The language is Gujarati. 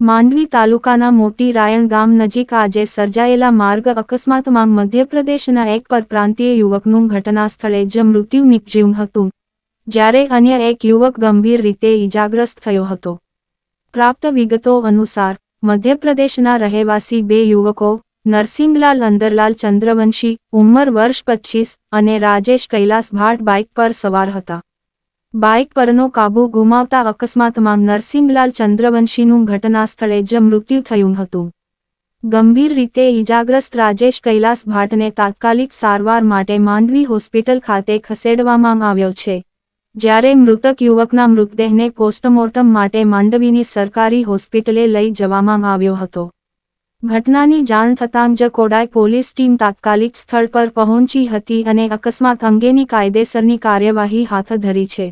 માંડવી તાલુકાના મોટી રાયણ ગામ નજીક આજે સર્જાયેલા માર્ગ અકસ્માતમાં મધ્યપ્રદેશના એક પરપ્રાંતીય યુવકનું ઘટના સ્થળે જ મૃત્યુ નિપજ્યું હતું, જ્યારે અન્ય એક યુવક ગંભીર રીતે ઈજાગ્રસ્ત થયો હતો. પ્રાપ્ત વિગતો અનુસાર, મધ્યપ્રદેશના રહેવાસી બે યુવકો નરસિંગલાલ અંદરલાલ ચંદ્રવંશી, ઉંમર વર્ષ પચીસ અને રાજેશ કૈલાસ ભાટ બાઇક પર સવાર હતા. બાઇક પરનો કાબુ ગુમાવતા અકસ્માતમાં નરસિંગલાલ ચંદ્રવંશીનું ઘટના સ્થળે જ મૃત્યુ થયું હતું. ગંભીર રીતે ઈજાગ્રસ્ત રાજેશ કૈલાસ ભાટને તાત્કાલિક સારવાર માટે માંડવી હોસ્પિટલ ખાતે ખસેડવામાં આવ્યો છે. જ્યારે મૃતક યુવકના મૃતદેહને પોસ્ટમોર્ટમ માટે માંડવીની સરકારી હોસ્પિટલે લઈ જવામાં આવ્યો હતો. ઘટનાની જાણ થતાં જ કોડાય પોલીસ ટીમ તાત્કાલિક સ્થળ પર પહોંચી હતી અને અકસ્માત અંગેની કાયદેસરની કાર્યવાહી હાથ ધરી છે.